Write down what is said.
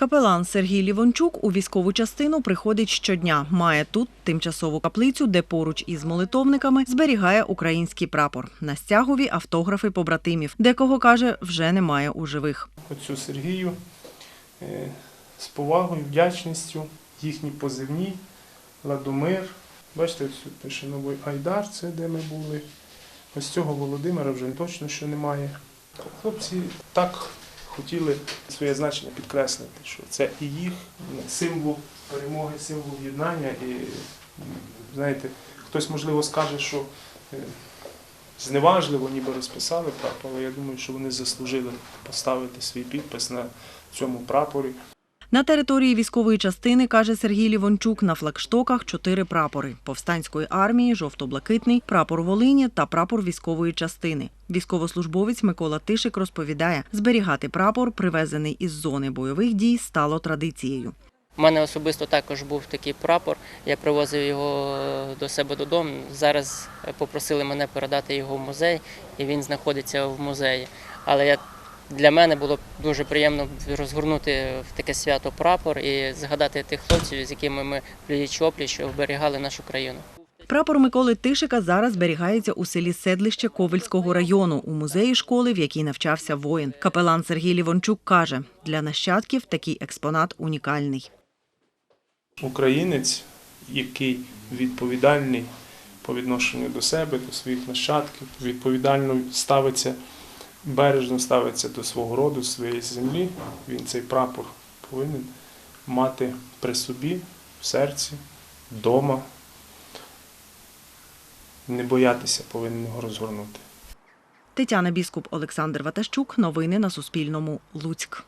Капелан Сергій Лівончук у військову частину приходить щодня. Має тут тимчасову каплицю, де поруч із молитовниками зберігає український прапор. На стягові автографи побратимів. Декого каже, вже немає у живих. Оцю Сергію е, з повагою, вдячністю, їхні позивні, Ладомир. Бачите, тут пише новий Айдар, це де ми були. Ось цього Володимира вже точно що немає. Хлопці так хотіли своє значення підкреслити, що це і їх символ перемоги, символ єднання. І знаєте, хтось можливо скаже, що е, зневажливо, ніби розписали прапор, але я думаю, що вони заслужили поставити свій підпис на цьому прапорі. На території військової частини, каже Сергій Лівончук, на флагштоках чотири прапори – повстанської армії, жовто-блакитний, прапор Волині та прапор військової частини. Військовослужбовець Микола Тишик розповідає, зберігати прапор, привезений із зони бойових дій, стало традицією. У мене особисто також був такий прапор. Я привозив його е, до себе додому. Зараз е, попросили мене передати його в музей, і він знаходиться в музеї. Але я, для мене було дуже приємно розгорнути в таке свято прапор і згадати тих хлопців, з якими ми пліч опліч оберігали нашу країну. Прапор Миколи Тишика зараз зберігається у селі Седлище Ковельського району у музеї школи, в якій навчався воїн. Капелан Сергій Лівончук каже, для нащадків такий експонат унікальний. Українець, який відповідальний по відношенню до себе, до своїх нащадків, відповідально ставиться, бережно ставиться до свого роду, своєї землі, він цей прапор повинен мати при собі, в серці, вдома. Не боятися повинен його розгорнути. Тетяна Біскуп, Олександр Ватащук. Новини на Суспільному. Луцьк.